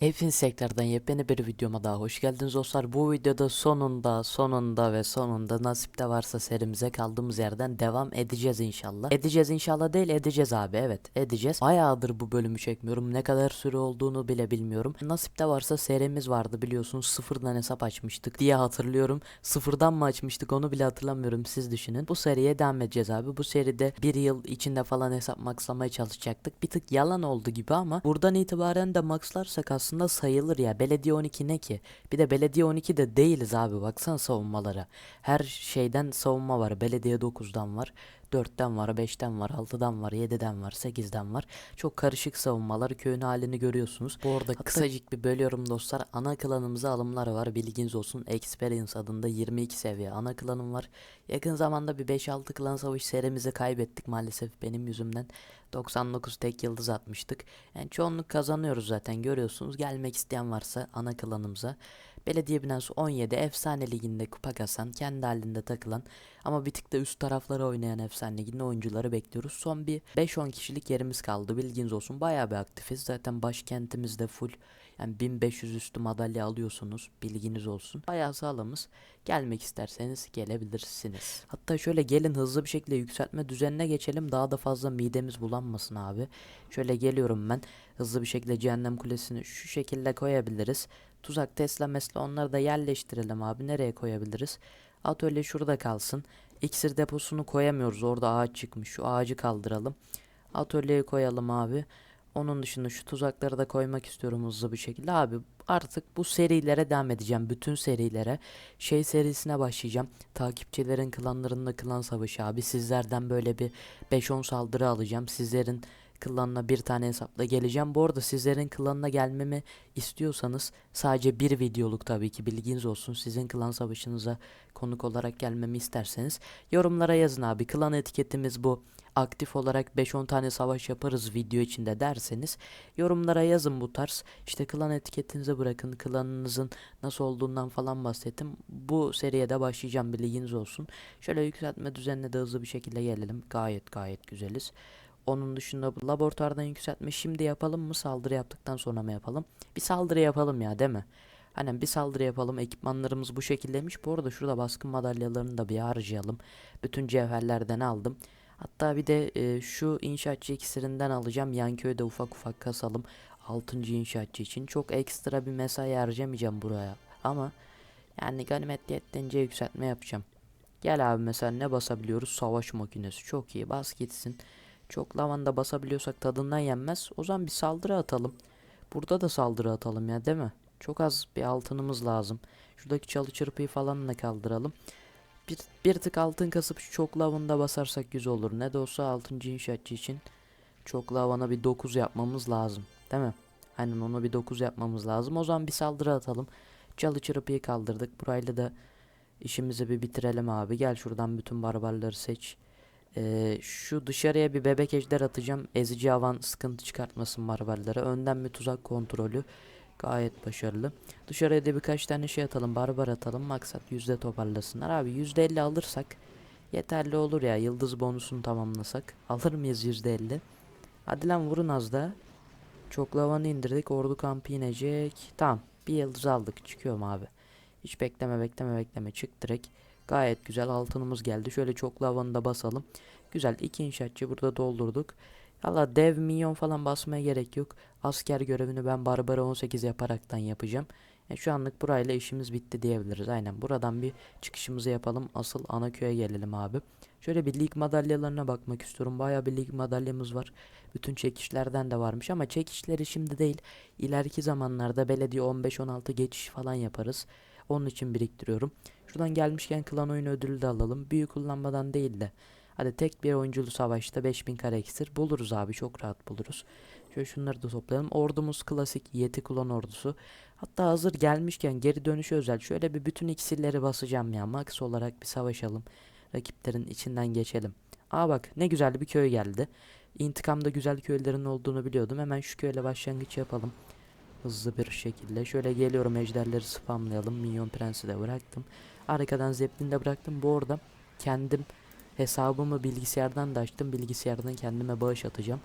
Hepiniz tekrardan yepyeni bir videoma daha hoş geldiniz dostlar. Bu videoda sonunda sonunda ve sonunda nasipte varsa serimize kaldığımız yerden devam edeceğiz inşallah. Edeceğiz inşallah değil edeceğiz abi evet edeceğiz. Bayağıdır bu bölümü çekmiyorum. Ne kadar süre olduğunu bile bilmiyorum. Nasipte varsa serimiz vardı biliyorsunuz sıfırdan hesap açmıştık diye hatırlıyorum. Sıfırdan mı açmıştık onu bile hatırlamıyorum siz düşünün. Bu seriye devam edeceğiz abi. Bu seride bir yıl içinde falan hesap maxlamaya çalışacaktık. Bir tık yalan oldu gibi ama buradan itibaren de maxlarsak aslında sayılır ya. Belediye 12 ne ki? Bir de belediye 12 de değiliz abi. Baksana savunmalara. Her şeyden savunma var. Belediye 9'dan var. 4'ten var, 5'ten var, 6'dan var, 7'den var, 8'den var. Çok karışık savunmalar. Köyün halini görüyorsunuz. Bu arada kısacık bir bölüyorum dostlar. Ana klanımıza alımlar var. Bilginiz olsun. Experience adında 22 seviye ana klanım var. Yakın zamanda bir 5-6 klan savaş serimizi kaybettik maalesef benim yüzümden. 99 tek yıldız atmıştık. Yani çoğunluk kazanıyoruz zaten görüyorsunuz. Gelmek isteyen varsa ana klanımıza. Belediye binası 17 efsane liginde kupa kasan kendi halinde takılan ama bir tık da üst taraflara oynayan efsane liginde oyuncuları bekliyoruz. Son bir 5-10 kişilik yerimiz kaldı bilginiz olsun. Bayağı bir aktifiz. Zaten başkentimizde full yani 1500 üstü madalya alıyorsunuz bilginiz olsun. Bayağı sağlamız. Gelmek isterseniz gelebilirsiniz. Hatta şöyle gelin hızlı bir şekilde yükseltme düzenine geçelim. Daha da fazla midemiz bulanmasın abi. Şöyle geliyorum ben. Hızlı bir şekilde cehennem kulesini şu şekilde koyabiliriz. Tuzak Tesla mesle onları da yerleştirelim abi. Nereye koyabiliriz? Atölye şurada kalsın. İksir deposunu koyamıyoruz. Orada ağaç çıkmış. Şu ağacı kaldıralım. Atölyeyi koyalım abi. Onun dışında şu tuzakları da koymak istiyorum hızlı bir şekilde. Abi artık bu serilere devam edeceğim. Bütün serilere. Şey serisine başlayacağım. Takipçilerin klanlarında klan savaşı abi. Sizlerden böyle bir 5-10 saldırı alacağım. Sizlerin klanına bir tane hesapla geleceğim. Bu arada sizlerin klanına gelmemi istiyorsanız sadece bir videoluk tabii ki bilginiz olsun. Sizin klan savaşınıza konuk olarak gelmemi isterseniz yorumlara yazın abi. Klan etiketimiz bu. Aktif olarak 5-10 tane savaş yaparız video içinde derseniz yorumlara yazın bu tarz. İşte klan etiketinize bırakın. Klanınızın nasıl olduğundan falan bahsettim. Bu seriye de başlayacağım bilginiz olsun. Şöyle yükseltme düzenine de hızlı bir şekilde gelelim. Gayet gayet güzeliz. Onun dışında laboratuvardan yükseltme şimdi yapalım mı saldırı yaptıktan sonra mı yapalım? Bir saldırı yapalım ya değil mi? Hani bir saldırı yapalım ekipmanlarımız bu şekildeymiş. Bu arada şurada baskın madalyalarını da bir harcayalım. Bütün cevherlerden aldım. Hatta bir de e, şu inşaatçı iksirinden alacağım. Yan köyde ufak ufak kasalım. 6. inşaatçı için. Çok ekstra bir mesai harcamayacağım buraya. Ama yani ganimet yettiğince yükseltme yapacağım. Gel abi mesela ne basabiliyoruz? Savaş makinesi. Çok iyi bas gitsin. Çok lavanda basabiliyorsak tadından yenmez. O zaman bir saldırı atalım. Burada da saldırı atalım ya değil mi? Çok az bir altınımız lazım. Şuradaki çalı çırpıyı falan da kaldıralım. Bir, bir tık altın kasıp çok lavanda basarsak güzel olur. Ne de olsa 6. inşaatçı için çok lavana bir 9 yapmamız lazım. Değil mi? Aynen onu bir 9 yapmamız lazım. O zaman bir saldırı atalım. Çalı çırpıyı kaldırdık. Burayla da işimizi bir bitirelim abi. Gel şuradan bütün barbarları seç. Ee, şu dışarıya bir bebek ejder atacağım. Ezici havan sıkıntı çıkartmasın barbarlara. Önden bir tuzak kontrolü. Gayet başarılı. Dışarıya da birkaç tane şey atalım. Barbar atalım. Maksat yüzde toparlasınlar. Abi yüzde elli alırsak yeterli olur ya. Yıldız bonusunu tamamlasak. Alır mıyız yüzde elli? Hadi lan vurun az da. Çok lavanı indirdik. Ordu kampı inecek. Tamam. Bir yıldız aldık. Çıkıyorum abi. Hiç bekleme bekleme bekleme. Çık direkt. Gayet güzel altınımız geldi. Şöyle çok lavanı da basalım. Güzel. iki inşaatçı burada doldurduk. Valla dev minyon falan basmaya gerek yok. Asker görevini ben Barbara 18 yaparaktan yapacağım. Yani şu anlık burayla işimiz bitti diyebiliriz. Aynen buradan bir çıkışımızı yapalım. Asıl ana köye gelelim abi. Şöyle bir lig madalyalarına bakmak istiyorum. Baya bir lig madalyamız var. Bütün çekişlerden de varmış ama çekişleri şimdi değil. İleriki zamanlarda belediye 15-16 geçiş falan yaparız. Onun için biriktiriyorum. Şuradan gelmişken klan oyunu ödülü de alalım. Büyük kullanmadan değil de. Hadi tek bir oyunculu savaşta 5000 kare iksir buluruz abi çok rahat buluruz. Şöyle şunları da toplayalım. Ordumuz klasik Yeti klon ordusu. Hatta hazır gelmişken geri dönüşü özel şöyle bir bütün iksirleri basacağım ya. Max olarak bir savaşalım. Rakiplerin içinden geçelim. Aa bak ne güzel bir köy geldi. İntikamda güzel köylerin olduğunu biliyordum. Hemen şu köyle başlangıç yapalım. Hızlı bir şekilde. Şöyle geliyorum ejderleri spamlayalım. Minyon prensi de bıraktım. Arkadan zeplin de bıraktım. Bu arada kendim hesabımı bilgisayardan da açtım. Bilgisayardan kendime bağış atacağım.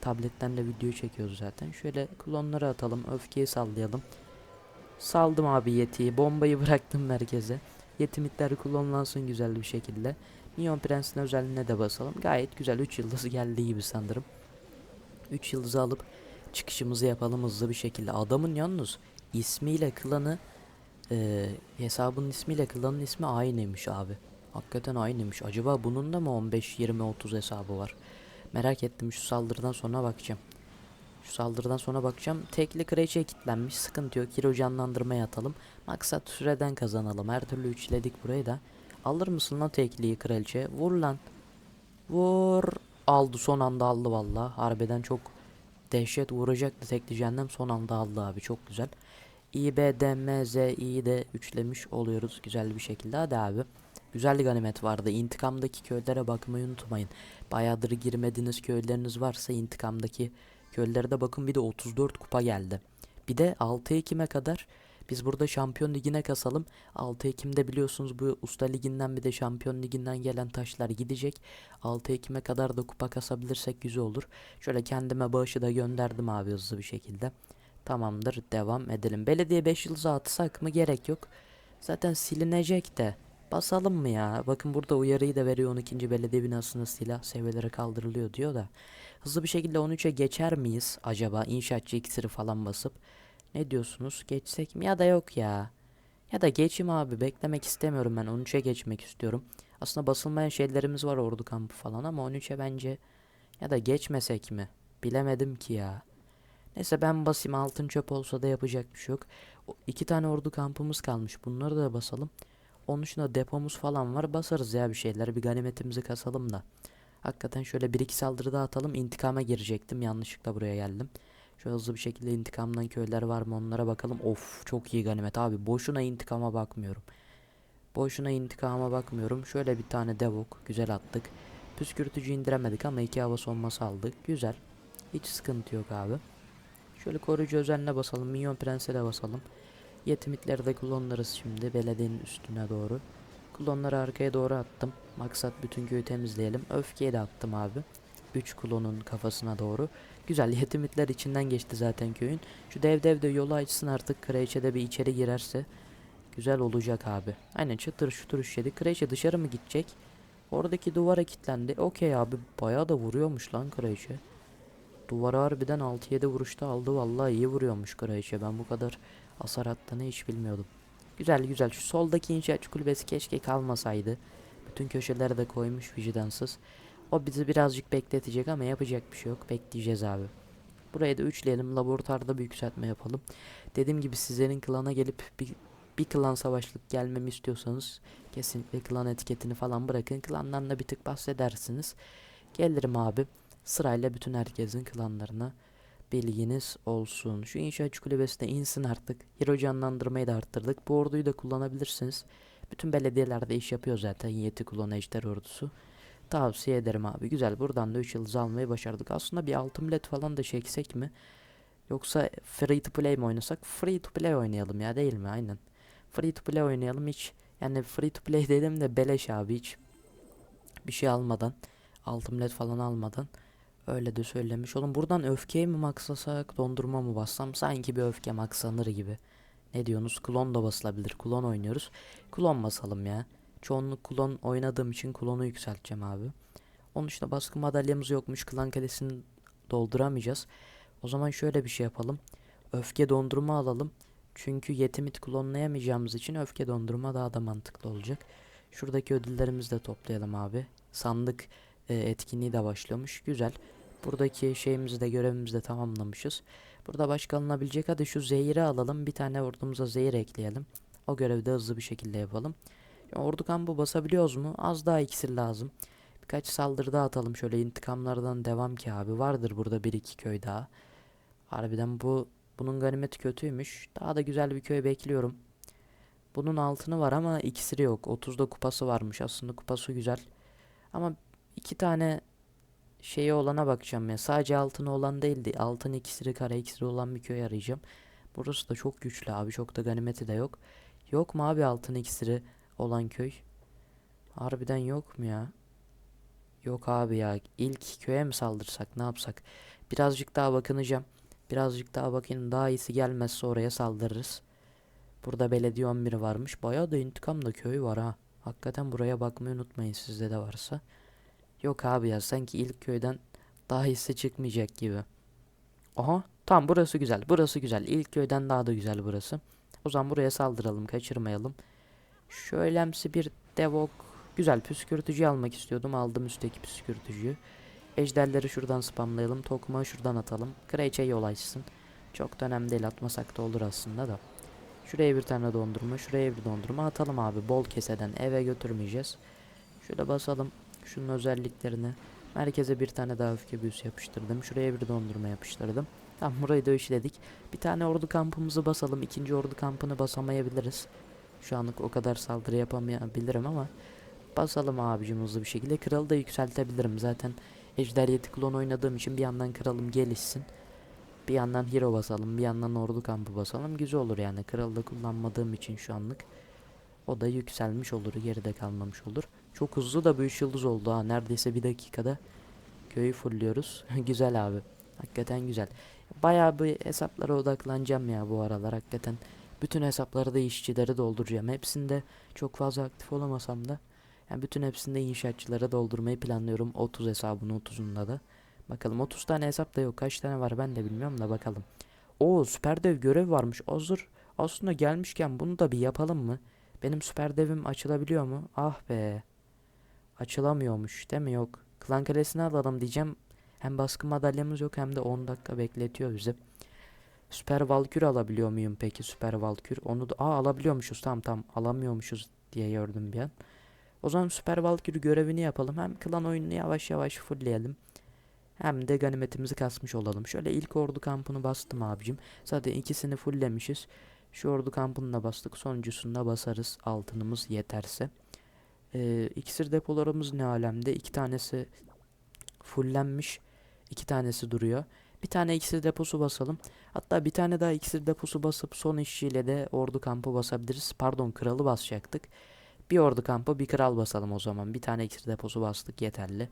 tabletten de video çekiyoruz zaten. Şöyle klonları atalım. Öfkeyi sallayalım. Saldım abi yetiyi. Bombayı bıraktım merkeze. Yetimitler klonlansın güzel bir şekilde. Neon Prens'in özelliğine de basalım. Gayet güzel 3 yıldız geldi gibi sanırım. 3 yıldızı alıp çıkışımızı yapalım hızlı bir şekilde. Adamın yalnız ismiyle klanı e, hesabının ismiyle klanın ismi aynıymış abi. Hakikaten aynıymış. Acaba bunun da mı 15, 20, 30 hesabı var? Merak ettim şu saldırıdan sonra bakacağım. Şu saldırıdan sonra bakacağım. Tekli kraliçeye kilitlenmiş. Sıkıntı yok. Hero canlandırmaya atalım. Maksat süreden kazanalım. Her türlü üçledik burayı da. Alır mısın lan tekliyi kraliçe? Vur lan. Vur. Aldı son anda aldı valla. Harbiden çok dehşet vuracaktı tekli cehennem son anda aldı abi. Çok güzel. İ, B, D, M, Z, İ'yi de üçlemiş oluyoruz güzel bir şekilde. Hadi abi. Güzel ganimet vardı. İntikamdaki köylere bakmayı unutmayın. Bayağıdır girmediğiniz köyleriniz varsa intikamdaki köylere de bakın bir de 34 kupa geldi. Bir de 6 Ekim'e kadar biz burada Şampiyon Ligi'ne kasalım. 6 Ekim'de biliyorsunuz bu Usta Ligi'nden bir de Şampiyon Ligi'nden gelen taşlar gidecek. 6 Ekim'e kadar da kupa kasabilirsek güzel olur. Şöyle kendime bağışı da gönderdim abi hızlı bir şekilde. Tamamdır devam edelim. Belediye 5 yıldızı atsak mı gerek yok. Zaten silinecek de. Basalım mı ya? Bakın burada uyarıyı da veriyor 12. belediye binasında silah seviyeleri kaldırılıyor diyor da. Hızlı bir şekilde 13'e geçer miyiz acaba? İnşaatçı iksiri falan basıp. Ne diyorsunuz? Geçsek mi? Ya da yok ya. Ya da geçim abi. Beklemek istemiyorum ben. 13'e geçmek istiyorum. Aslında basılmayan şeylerimiz var ordu kampı falan ama 13'e bence ya da geçmesek mi? Bilemedim ki ya. Neyse ben basayım altın çöp olsa da yapacak bir şey yok. O, iki tane ordu kampımız kalmış. Bunları da basalım. Onun dışında depomuz falan var. Basarız ya bir şeyler. Bir ganimetimizi kasalım da. Hakikaten şöyle bir iki saldırı daha atalım. İntikama girecektim. Yanlışlıkla buraya geldim. Şöyle hızlı bir şekilde intikamdan köyler var mı onlara bakalım. Of çok iyi ganimet abi. Boşuna intikama bakmıyorum. Boşuna intikama bakmıyorum. Şöyle bir tane devok. Güzel attık. Püskürtücü indiremedik ama iki hava sonması aldık. Güzel. Hiç sıkıntı yok abi. Şöyle koruyucu özenle basalım. Minyon prense de basalım. Yetimitleri de klonlarız şimdi belediyenin üstüne doğru. Klonları arkaya doğru attım. Maksat bütün köyü temizleyelim. Öfkeyi de attım abi. 3 klonun kafasına doğru. Güzel yetimitler içinden geçti zaten köyün. Şu dev dev de yolu açsın artık. Kraliçe de bir içeri girerse. Güzel olacak abi. Aynen çıtır şutur işledi. Kraliçe dışarı mı gidecek? Oradaki duvara kilitlendi. Okey abi. Bayağı da vuruyormuş lan kraliçe. Duvara harbiden 6-7 vuruşta aldı. Vallahi iyi vuruyormuş kraliçe. Ben bu kadar hasar attığını hiç bilmiyordum. Güzel güzel. Şu soldaki inşaatçı kulübesi keşke kalmasaydı. Bütün köşelere de koymuş vicdansız. O bizi birazcık bekletecek ama yapacak bir şey yok. Bekleyeceğiz abi. Buraya da üçleyelim. Laboratuvarda bir yükseltme yapalım. Dediğim gibi sizlerin klana gelip bir, bir klan savaşlık gelmemi istiyorsanız kesinlikle klan etiketini falan bırakın. Klandan da bir tık bahsedersiniz. Gelirim abi. Sırayla bütün herkesin klanlarına bilginiz olsun. Şu inşaatçı kulübesi de insin artık. Hero canlandırmayı da arttırdık. Bu orduyu da kullanabilirsiniz. Bütün belediyelerde iş yapıyor zaten Yeti Klon Ejder ordusu. Tavsiye ederim abi. Güzel. Buradan da 3 yıldız almayı başardık. Aslında bir altın led falan da çeksek mi? Yoksa free to play mi oynasak? Free to play oynayalım ya değil mi? Aynen. Free to play oynayalım hiç. Yani free to play dedim de beleş abi hiç. Bir şey almadan. Altın led falan almadan. Öyle de söylemiş. Oğlum buradan öfkeyi mi maksasak dondurma mı bassam sanki bir öfke maksanır gibi. Ne diyorsunuz? Klon da basılabilir. Klon oynuyoruz. Klon basalım ya. Çoğunluk klon oynadığım için klonu yükselteceğim abi. Onun dışında baskı madalyamız yokmuş. Klan kalesini dolduramayacağız. O zaman şöyle bir şey yapalım. Öfke dondurma alalım. Çünkü yetimit klonlayamayacağımız için öfke dondurma daha da mantıklı olacak. Şuradaki ödüllerimizi de toplayalım abi. Sandık e, etkinliği de başlamış. Güzel. Buradaki şeyimizi de görevimizi de tamamlamışız. Burada başka alınabilecek hadi şu zehiri alalım. Bir tane ordumuza zehir ekleyelim. O görevi de hızlı bir şekilde yapalım. Ordu kampı basabiliyoruz mu? Az daha iksir lazım. Birkaç saldırı daha atalım. Şöyle intikamlardan devam ki abi. Vardır burada bir iki köy daha. Harbiden bu bunun ganimeti kötüymüş. Daha da güzel bir köy bekliyorum. Bunun altını var ama iksiri yok. 30'da kupası varmış. Aslında kupası güzel. Ama iki tane şeyi olana bakacağım ya. Sadece altını olan değildi. Altın iksiri, kara iksiri olan bir köy arayacağım. Burası da çok güçlü abi. Çok da ganimeti de yok. Yok mu abi altın iksiri olan köy? Harbiden yok mu ya? Yok abi ya. İlk köye mi saldırsak? Ne yapsak? Birazcık daha bakınacağım. Birazcık daha bakayım daha iyisi gelmezse oraya saldırırız. Burada belediye 11 varmış. Bayağı da intikamda köy var ha. Hakikaten buraya bakmayı unutmayın sizde de varsa. Yok abi ya sanki ilk köyden daha iyisi çıkmayacak gibi. Aha tamam burası güzel. Burası güzel. İlk köyden daha da güzel burası. O zaman buraya saldıralım kaçırmayalım. Şöylemsi bir devok. Güzel püskürtücü almak istiyordum. Aldım üstteki püskürtücüyü. Ejderleri şuradan spamlayalım. Tokmağı şuradan atalım. Kraliçe yol açsın. Çok da önemli değil atmasak da olur aslında da. Şuraya bir tane dondurma. Şuraya bir dondurma atalım abi. Bol keseden eve götürmeyeceğiz. Şöyle basalım. Şunun özelliklerini. Merkeze bir tane daha öfke büyüsü yapıştırdım. Şuraya bir dondurma yapıştırdım. Tamam burayı da işledik. Bir tane ordu kampımızı basalım. İkinci ordu kampını basamayabiliriz. Şu anlık o kadar saldırı yapamayabilirim ama basalım abicim hızlı bir şekilde. Kralı da yükseltebilirim. Zaten Ejder Yeti klon oynadığım için bir yandan kralım gelişsin. Bir yandan hero basalım. Bir yandan ordu kampı basalım. Güzel olur yani. Kralı da kullanmadığım için şu anlık. O da yükselmiş olur. Geride kalmamış olur. Çok hızlı da üç yıldız oldu ha. Neredeyse bir dakikada köyü fullliyoruz. güzel abi. Hakikaten güzel. Bayağı bir hesaplara odaklanacağım ya bu aralar hakikaten. Bütün hesapları da işçileri dolduracağım. Hepsinde çok fazla aktif olamasam da yani bütün hepsinde inşaatçılara doldurmayı planlıyorum. 30 hesabını 30'unda da. Bakalım 30 tane hesap da yok. Kaç tane var ben de bilmiyorum da bakalım. O süper dev görev varmış. Hazır aslında gelmişken bunu da bir yapalım mı? Benim süper devim açılabiliyor mu? Ah be. Açılamıyormuş değil mi? Yok. Klan kalesini alalım diyeceğim. Hem baskı madalyamız yok hem de 10 dakika bekletiyor bizi. Süper Valkür alabiliyor muyum peki Süper Valkür? Onu da aa alabiliyormuşuz. Tamam tamam alamıyormuşuz diye gördüm bir an. O zaman Süper Valkür görevini yapalım. Hem klan oyununu yavaş yavaş fullleyelim. Hem de ganimetimizi kasmış olalım. Şöyle ilk ordu kampını bastım abicim. Zaten ikisini fulllemişiz. Şu ordu kampını da bastık. Sonuncusunda basarız altınımız yeterse. Ee, iksir depolarımız ne alemde? İki tanesi fullenmiş. iki tanesi duruyor. Bir tane iksir deposu basalım. Hatta bir tane daha iksir deposu basıp son işçiyle de ordu kampı basabiliriz. Pardon kralı basacaktık. Bir ordu kampı bir kral basalım o zaman. Bir tane iksir deposu bastık yeterli.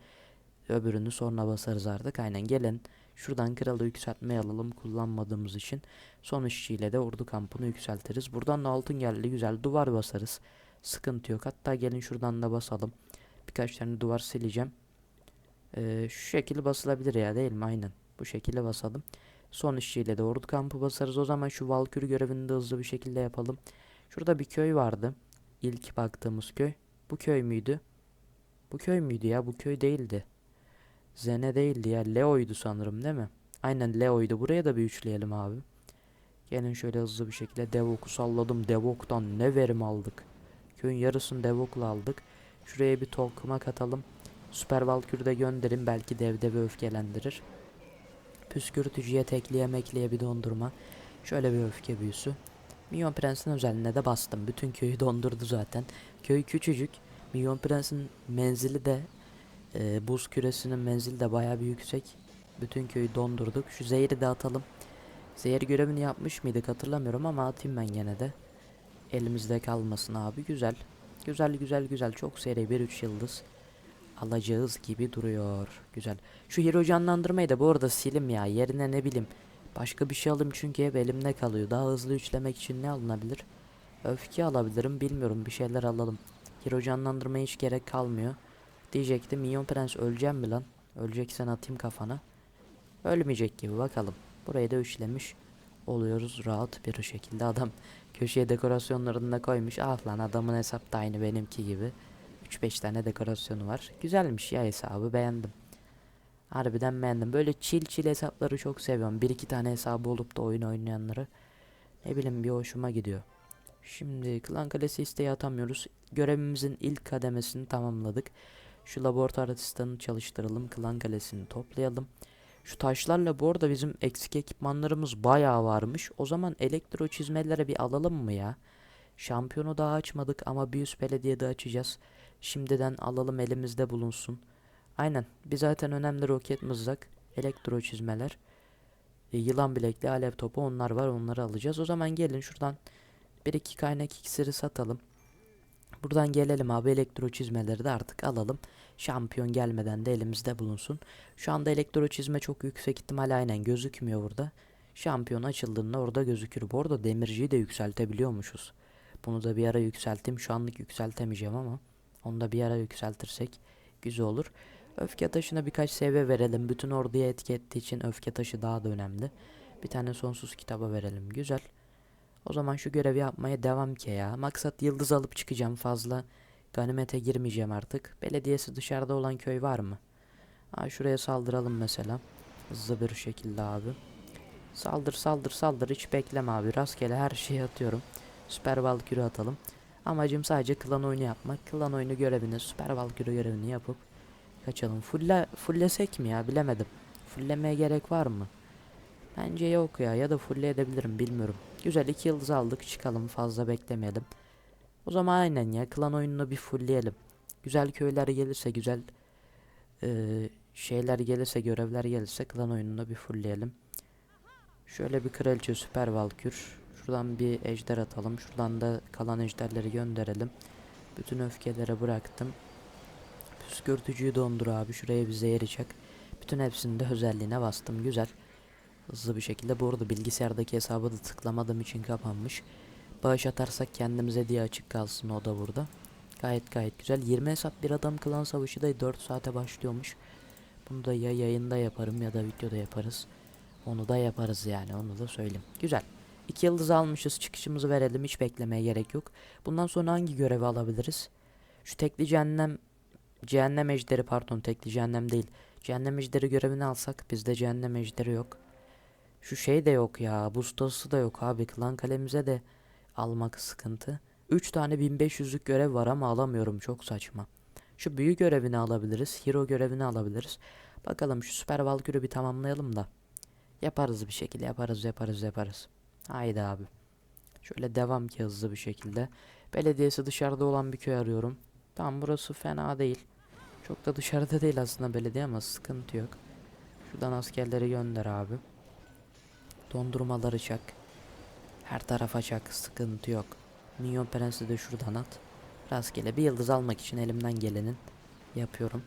Öbürünü sonra basarız artık. Aynen gelin. Şuradan kralı yükseltmeye alalım kullanmadığımız için. Son işçiyle de ordu kampını yükseltiriz. Buradan da altın geldi güzel duvar basarız. Sıkıntı yok. Hatta gelin şuradan da basalım. Birkaç tane duvar sileceğim. Ee, şu şekilde basılabilir ya değil mi? Aynen. Bu şekilde basalım. Son işçiyle de ordu kampı basarız. O zaman şu Valkür görevini de hızlı bir şekilde yapalım. Şurada bir köy vardı. İlk baktığımız köy. Bu köy müydü? Bu köy müydü ya? Bu köy değildi. Zene değildi ya. Leo'ydu sanırım değil mi? Aynen Leo'ydu. Buraya da bir üçleyelim abi. Gelin şöyle hızlı bir şekilde Devok'u salladım. Devok'tan ne verim aldık. Köyün yarısını Devok'la aldık. Şuraya bir tokma katalım. Süper Valkür'ü de gönderin. Belki dev devi öfkelendirir. Püskürtücüye tekliye mekliye bir dondurma. Şöyle bir öfke büyüsü. Milyon Prens'in özelliğine de bastım. Bütün köyü dondurdu zaten. Köy küçücük. Milyon Prens'in menzili de e, buz küresinin menzili de baya bir yüksek. Bütün köyü dondurduk. Şu zehri de atalım. Zehir görevini yapmış mıydık hatırlamıyorum ama atayım ben gene de. Elimizde kalmasın abi. Güzel. Güzel güzel güzel. Çok seri bir 3 yıldız. Alacağız gibi duruyor. Güzel. Şu hero canlandırmayı da bu arada silim ya. Yerine ne bileyim. Başka bir şey alayım çünkü hep elimde kalıyor. Daha hızlı üçlemek için ne alınabilir? Öfke alabilirim. Bilmiyorum. Bir şeyler alalım. Hero canlandırmaya hiç gerek kalmıyor. Diyecektim. Minyon Prens öleceğim mi lan? Öleceksen atayım kafana. Ölmeyecek gibi bakalım. Burayı da üçlemiş oluyoruz rahat bir şekilde. Adam köşeye dekorasyonlarını da koymuş. Ah lan adamın hesap da aynı benimki gibi. 3-5 tane dekorasyonu var. Güzelmiş ya hesabı beğendim. Harbiden beğendim. Böyle çil çil hesapları çok seviyorum. Bir iki tane hesabı olup da oyun oynayanları. Ne bileyim bir hoşuma gidiyor. Şimdi klan kalesi isteği atamıyoruz. Görevimizin ilk kademesini tamamladık. Şu laboratuvar asistanını çalıştıralım. Klan kalesini toplayalım. Şu taşlarla bu arada bizim eksik ekipmanlarımız bayağı varmış. O zaman elektro çizmelere bir alalım mı ya? Şampiyonu daha açmadık ama bir üst belediyede açacağız. Şimdiden alalım elimizde bulunsun. Aynen. Bir zaten önemli roket mızrak, elektro çizmeler, e, yılan bilekli, alev topu onlar var onları alacağız. O zaman gelin şuradan bir iki kaynak iksiri satalım. Buradan gelelim abi elektro çizmeleri de artık alalım. Şampiyon gelmeden de elimizde bulunsun. Şu anda elektro çizme çok yüksek ihtimal aynen gözükmüyor burada. Şampiyon açıldığında orada gözükür. Bu arada demirciyi de yükseltebiliyormuşuz. Bunu da bir ara yükselteyim. Şu anlık yükseltemeyeceğim ama onu da bir ara yükseltirsek güzel olur. Öfke taşına birkaç seviye verelim. Bütün orduya etki ettiği için öfke taşı daha da önemli. Bir tane sonsuz kitaba verelim. Güzel. O zaman şu görevi yapmaya devam ki ya. Maksat yıldız alıp çıkacağım fazla. Ganimete girmeyeceğim artık. Belediyesi dışarıda olan köy var mı? Ha şuraya saldıralım mesela. Hızlı bir şekilde abi. Saldır saldır saldır hiç bekleme abi. Rastgele her şeyi atıyorum. Süper Valkyrie atalım. Amacım sadece klan oyunu yapmak. Klan oyunu görevini, Süper Valkyrie görevini yapıp kaçalım. Fulle, fullesek mi ya bilemedim. Fullemeye gerek var mı? Bence yok ya ya da fulle edebilirim bilmiyorum. Güzel iki yıldız aldık çıkalım fazla beklemeyelim. O zaman aynen ya klan oyununu bir fullleyelim. Güzel köyler gelirse güzel eee, şeyler gelirse görevler gelirse klan oyununu bir fullleyelim. Şöyle bir kraliçe süper valkür. Şuradan bir ejder atalım. Şuradan da kalan ejderleri gönderelim. Bütün öfkeleri bıraktım. Püskürtücüyü dondur abi. Şuraya bir zehir çak. Bütün hepsini de özelliğine bastım. Güzel. Hızlı bir şekilde. Bu arada bilgisayardaki hesabı da tıklamadığım için kapanmış. Bağış atarsak kendimize diye açık kalsın o da burada. Gayet gayet güzel. 20 hesap bir adam klan savaşı da 4 saate başlıyormuş. Bunu da ya yayında yaparım ya da videoda yaparız. Onu da yaparız yani onu da söyleyeyim. Güzel. İki yıldız almışız çıkışımızı verelim hiç beklemeye gerek yok. Bundan sonra hangi görevi alabiliriz? Şu tekli cehennem cehennem ejderi pardon tekli cehennem değil. Cehennem ejderi görevini alsak bizde cehennem ejderi yok. Şu şey de yok ya bustası da yok abi klan kalemize de almak sıkıntı. 3 tane 1500'lük görev var ama alamıyorum çok saçma. Şu büyü görevini alabiliriz. Hero görevini alabiliriz. Bakalım şu süper valkürü bir tamamlayalım da. Yaparız bir şekilde yaparız yaparız yaparız. Haydi abi. Şöyle devam ki hızlı bir şekilde. Belediyesi dışarıda olan bir köy arıyorum. Tamam burası fena değil. Çok da dışarıda değil aslında belediye ama sıkıntı yok. Şuradan askerleri gönder abi. Dondurmaları çak. Her tarafa çak sıkıntı yok. Minyon Prens'i de şuradan at. Rastgele bir yıldız almak için elimden gelenin yapıyorum.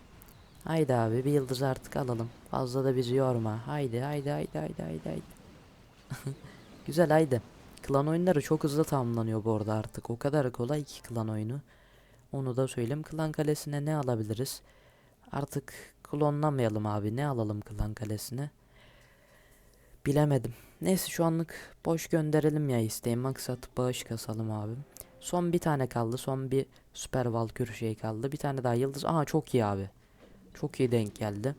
Haydi abi bir yıldız artık alalım. Fazla da bizi yorma. Haydi haydi haydi haydi haydi haydi. Güzel haydi. Klan oyunları çok hızlı tamamlanıyor bu arada artık. O kadar kolay ki klan oyunu. Onu da söyleyeyim. Klan kalesine ne alabiliriz? Artık klonlamayalım abi. Ne alalım klan kalesine? Bilemedim. Neyse şu anlık boş gönderelim ya isteğim. Maksat bağış kasalım abi. Son bir tane kaldı. Son bir süper valkür şey kaldı. Bir tane daha yıldız. Aha çok iyi abi. Çok iyi denk geldi.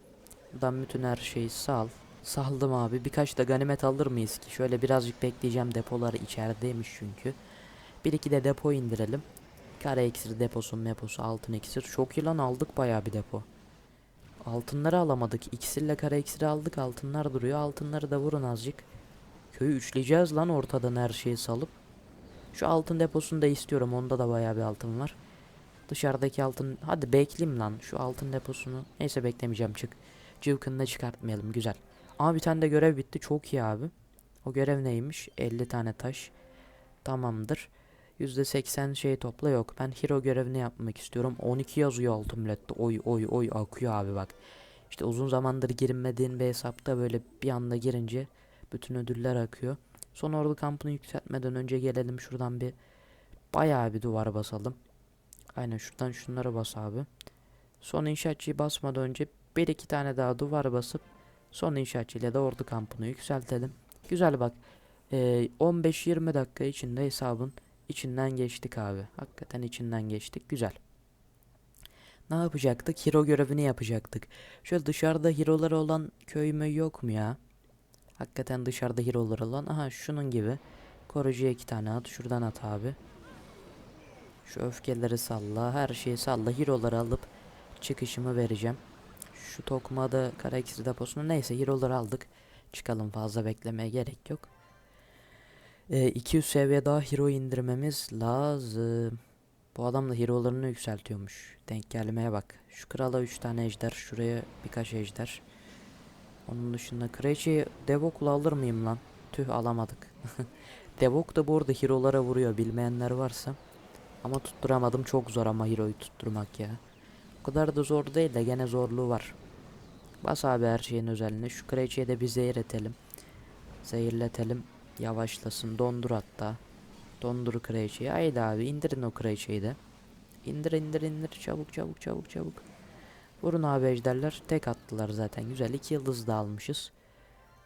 Buradan bütün her şeyi sal. Saldım abi. Birkaç da ganimet alır mıyız ki? Şöyle birazcık bekleyeceğim. Depoları içerideymiş çünkü. Bir iki de depo indirelim. Kara iksir deposu, meposu, altın iksir. Çok iyi lan aldık bayağı bir depo. Altınları alamadık. İksirle kara iksiri aldık. Altınlar duruyor. Altınları da vurun azıcık. Köyü üçleyeceğiz lan ortadan her şeyi salıp. Şu altın deposunu da istiyorum. Onda da bayağı bir altın var. Dışarıdaki altın... Hadi bekleyeyim lan şu altın deposunu. Neyse beklemeyeceğim çık. Cıvkını çıkartmayalım güzel. Ama bir tane de görev bitti. Çok iyi abi. O görev neymiş? 50 tane taş. Tamamdır. %80 şey topla yok. Ben hero görevini yapmak istiyorum. 12 yazıyor ultimate'de. Oy oy oy akıyor abi bak. İşte uzun zamandır girmediğin bir hesapta böyle bir anda girince bütün ödüller akıyor. Son ordu kampını yükseltmeden önce gelelim şuradan bir bayağı bir duvar basalım. Aynen şuradan şunları bas abi. Son inşaatçıyı basmadan önce bir iki tane daha duvar basıp son inşaatçıyla da ordu kampını yükseltelim. Güzel bak. Ee, 15-20 dakika içinde hesabın içinden geçtik abi. Hakikaten içinden geçtik. Güzel. Ne yapacaktık? Hero görevini yapacaktık. Şöyle dışarıda hero'ları olan köy mü yok mu ya? Hakikaten dışarıda hero'ları olan. Aha şunun gibi. Koruyucuya iki tane at. Şuradan at abi. Şu öfkeleri salla. Her şeyi salla. Hero'ları alıp çıkışımı vereceğim. Şu tokmada kara iksir deposunu neyse hero'ları aldık. Çıkalım fazla beklemeye gerek yok. Ee, 200 seviye daha hero indirmemiz lazım. Bu adam da hero'larını yükseltiyormuş. Denk gelmeye bak. Şu krala 3 tane ejder. Şuraya birkaç ejder. Onun dışında kraliçeyi Devok'la alır mıyım lan? Tüh alamadık. Devok da bu arada hero'lara vuruyor. Bilmeyenler varsa. Ama tutturamadım. Çok zor ama Hero'yu tutturmak ya. O kadar da zor değil de gene zorluğu var. Bas abi her şeyin özelliğine. Şu kraliçeyi de bir zehir etelim. Zehirletelim. Yavaşlasın. Dondur hatta. Dondur kraliçeyi. Haydi abi indirin o kraliçeyi de. İndir indir indir. Çabuk çabuk çabuk çabuk. Vurun abi ejderler. Tek attılar zaten. Güzel. iki yıldız da almışız.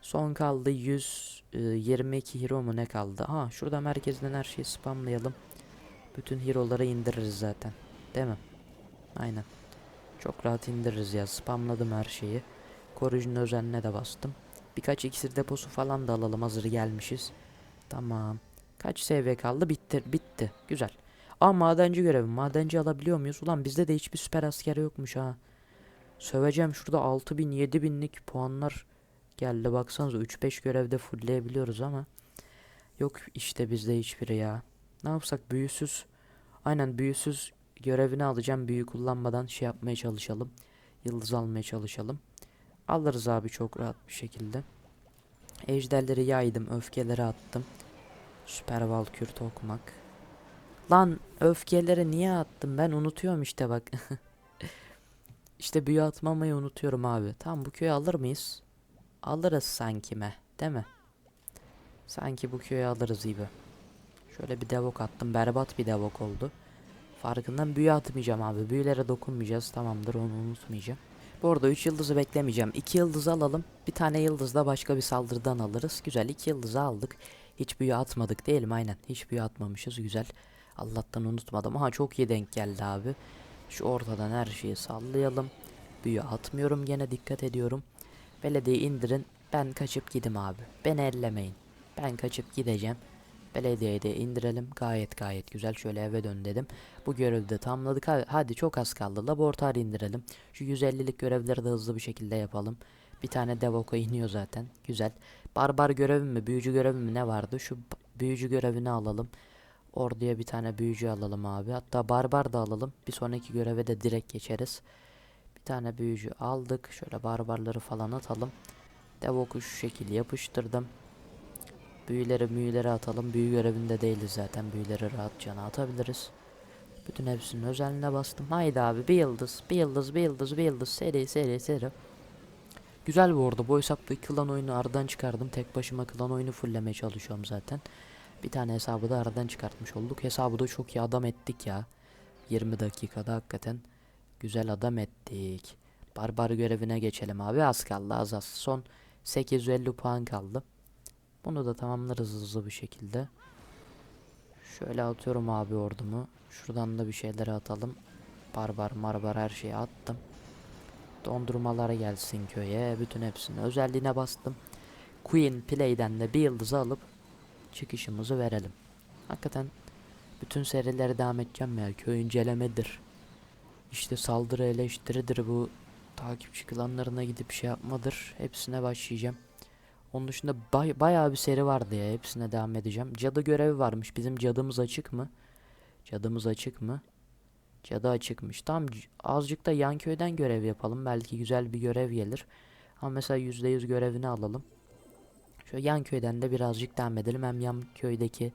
Son kaldı 122 hero mu ne kaldı? Ha şurada merkezden her şeyi spamlayalım. Bütün hero'ları indiririz zaten. Değil mi? Aynen. Çok rahat indiririz ya. Spamladım her şeyi. Koruyucunun özenine de bastım. Birkaç iksir deposu falan da alalım hazır gelmişiz. Tamam. Kaç seviye kaldı? Bitti. Bitti. Güzel. Aa madenci görevi. Madenci alabiliyor muyuz? Ulan bizde de hiçbir süper asker yokmuş ha. Söveceğim şurada 6000 7000'lik puanlar geldi. Baksanıza 3-5 görevde fullleyebiliyoruz ama yok işte bizde hiçbiri ya. Ne yapsak büyüsüz. Aynen büyüsüz görevini alacağım. Büyü kullanmadan şey yapmaya çalışalım. Yıldız almaya çalışalım. Alırız abi çok rahat bir şekilde. Ejderleri yaydım. Öfkeleri attım. Süper Valkür tokmak. Lan öfkeleri niye attım? Ben unutuyorum işte bak. işte büyü atmamayı unutuyorum abi. Tamam bu köyü alır mıyız? Alırız sanki me. Değil mi? Sanki bu köyü alırız gibi. Şöyle bir devok attım. Berbat bir devok oldu. Farkından büyü atmayacağım abi. Büyülere dokunmayacağız. Tamamdır onu unutmayacağım. Bu arada 3 yıldızı beklemeyeceğim. 2 yıldız alalım. Bir tane yıldız da başka bir saldırıdan alırız. Güzel 2 yıldızı aldık. Hiç büyü atmadık değil mi? Aynen. Hiç büyü atmamışız. Güzel. Allah'tan unutmadım. Aha çok iyi denk geldi abi. Şu ortadan her şeyi sallayalım. Büyü atmıyorum gene dikkat ediyorum. Belediye indirin. Ben kaçıp gidim abi. Beni ellemeyin. Ben kaçıp gideceğim. Belediyeyi de indirelim. Gayet gayet güzel. Şöyle eve dön dedim. Bu görevi de tamamladık. Ha- Hadi çok az kaldı. Laboratuvar indirelim. Şu 150'lik görevleri de hızlı bir şekilde yapalım. Bir tane Devoka iniyor zaten. Güzel. Barbar görevi mi? Büyücü görevi mi? Ne vardı? Şu büyücü görevini alalım. Orduya bir tane büyücü alalım abi. Hatta barbar da alalım. Bir sonraki göreve de direkt geçeriz. Bir tane büyücü aldık. Şöyle barbarları falan atalım. Devok'u şu şekilde yapıştırdım. Büyüleri büyüleri atalım. Büyü görevinde değiliz zaten. Büyüleri rahatça atabiliriz. Bütün hepsinin özeline bastım. Haydi abi bir yıldız, bir yıldız, bir yıldız, bir yıldız. Seri seri seri. Güzel bu arada. Bu hesapta klan oyunu aradan çıkardım. Tek başıma klan oyunu fulllemeye çalışıyorum zaten. Bir tane hesabı da aradan çıkartmış olduk. Hesabı da çok iyi adam ettik ya. 20 dakikada hakikaten güzel adam ettik. Barbar görevine geçelim abi. Az kaldı az az. Son 850 puan kaldı. Bunu da tamamlarız hızlı bir şekilde. Şöyle atıyorum abi ordumu. Şuradan da bir şeyleri atalım. Barbar marbar her şeyi attım. Dondurmalara gelsin köye. Bütün hepsini özelliğine bastım. Queen Play'den de bir yıldızı alıp çıkışımızı verelim. Hakikaten bütün serileri devam edeceğim ya. Köy incelemedir. İşte saldırı eleştiridir bu. Takipçi klanlarına gidip şey yapmadır. Hepsine başlayacağım. Onun dışında bay- bayağı bir seri vardı ya. Hepsine devam edeceğim. Cadı görevi varmış. Bizim cadımız açık mı? Cadımız açık mı? Cadı açıkmış. Tamam c- azıcık da yan köyden görev yapalım. Belki güzel bir görev gelir. Ama mesela %100 görevini alalım. Şöyle yan köyden de birazcık devam edelim. Hem yan köydeki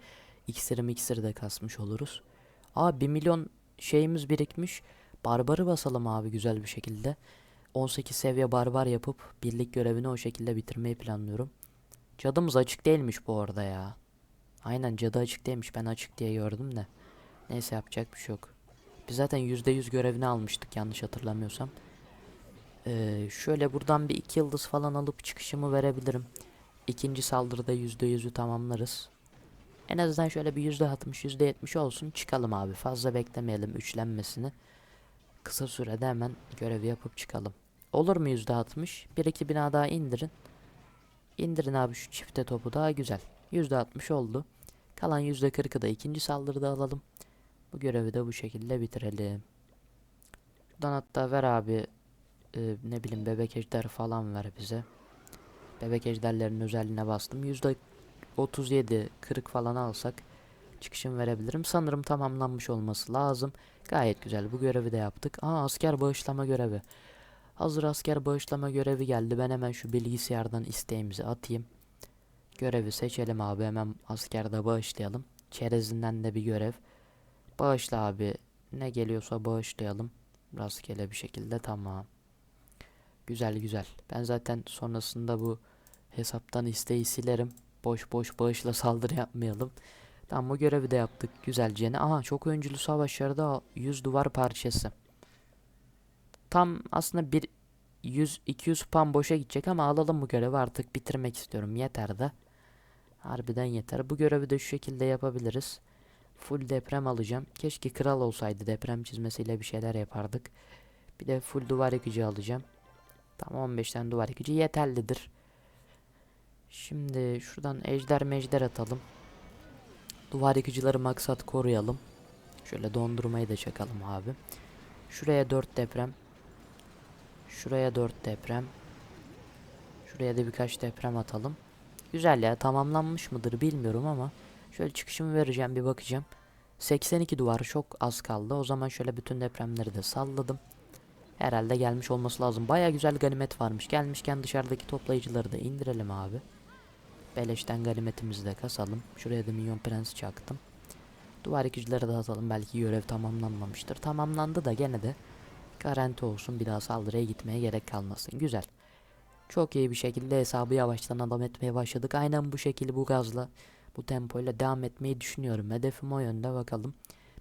iksiri miksiri de kasmış oluruz. Aa 1 milyon şeyimiz birikmiş. Barbarı basalım abi güzel bir şekilde. 18 seviye barbar yapıp birlik görevini o şekilde bitirmeyi planlıyorum. Cadımız açık değilmiş bu arada ya. Aynen cadı açık değilmiş. Ben açık diye gördüm de. Neyse yapacak bir şey yok. Biz zaten %100 görevini almıştık yanlış hatırlamıyorsam. Ee, şöyle buradan bir iki yıldız falan alıp çıkışımı verebilirim. İkinci saldırıda %100'ü tamamlarız. En azından şöyle bir %60 %70 olsun çıkalım abi. Fazla beklemeyelim üçlenmesini. Kısa sürede hemen görevi yapıp çıkalım. Olur mu %60? Bir iki bina daha indirin. İndirin abi şu çifte topu daha güzel. %60 oldu. Kalan %40'ı da ikinci saldırıda alalım. Bu görevi de bu şekilde bitirelim. Şuradan hatta ver abi e, ne bileyim bebek ejder falan ver bize. Bebek ejderlerin özelliğine bastım. %37 40 falan alsak çıkışım verebilirim. Sanırım tamamlanmış olması lazım. Gayet güzel bu görevi de yaptık. Aa asker bağışlama görevi. Hazır asker bağışlama görevi geldi. Ben hemen şu bilgisayardan isteğimizi atayım. Görevi seçelim abi. Hemen askerde bağışlayalım. Çerezinden de bir görev. Bağışla abi. Ne geliyorsa bağışlayalım. Rastgele bir şekilde tamam. Güzel güzel. Ben zaten sonrasında bu hesaptan isteği silerim. Boş boş bağışla saldırı yapmayalım. Tamam bu görevi de yaptık güzelce. Aha çok oyunculu savaşlarda 100 duvar parçası. Tam aslında bir 100-200 pan boşa gidecek ama alalım bu görevi artık bitirmek istiyorum. Yeter de. Harbiden yeter. Bu görevi de şu şekilde yapabiliriz. Full deprem alacağım. Keşke kral olsaydı deprem çizmesiyle bir şeyler yapardık. Bir de full duvar yıkıcı alacağım. Tam 15 tane duvar yıkıcı yeterlidir. Şimdi şuradan ejder mejder atalım. Duvar yıkıcıları maksat koruyalım. Şöyle dondurmayı da çakalım abi. Şuraya 4 deprem. Şuraya 4 deprem. Şuraya da birkaç deprem atalım. Güzel ya tamamlanmış mıdır bilmiyorum ama şöyle çıkışımı vereceğim bir bakacağım. 82 duvar çok az kaldı. O zaman şöyle bütün depremleri de salladım. Herhalde gelmiş olması lazım. Baya güzel ganimet varmış. Gelmişken dışarıdaki toplayıcıları da indirelim abi. Beleşten ganimetimizi de kasalım. Şuraya da minyon prens çaktım. Duvar yıkıcıları da atalım. Belki görev tamamlanmamıştır. Tamamlandı da gene de garanti olsun. Bir daha saldırıya gitmeye gerek kalmasın. Güzel. Çok iyi bir şekilde hesabı yavaştan adam etmeye başladık. Aynen bu şekilde bu gazla bu tempoyla devam etmeyi düşünüyorum. Hedefim o yönde bakalım.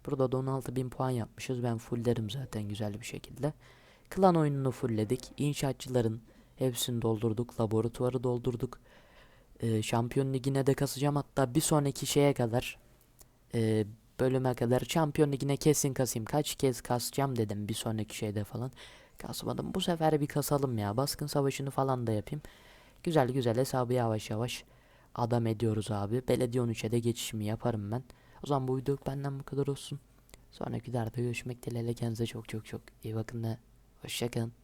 Burada da 16.000 puan yapmışız. Ben fulllerim zaten güzel bir şekilde. Klan oyununu fullledik. İnşaatçıların hepsini doldurduk. Laboratuvarı doldurduk. Ee, Şampiyon Ligi'ne de kasacağım. Hatta bir sonraki şeye kadar e, bölüme kadar Şampiyon Ligi'ne kesin kasayım. Kaç kez kasacağım dedim bir sonraki şeyde falan. Kasmadım. Bu sefer bir kasalım ya. Baskın savaşını falan da yapayım. Güzel güzel hesabı yavaş yavaş adam ediyoruz abi. Belediye 13'e de geçişimi yaparım ben. O zaman bu video benden bu kadar olsun. Sonraki videoda görüşmek dileğiyle kendinize çok çok çok iyi bakın da hoşçakalın.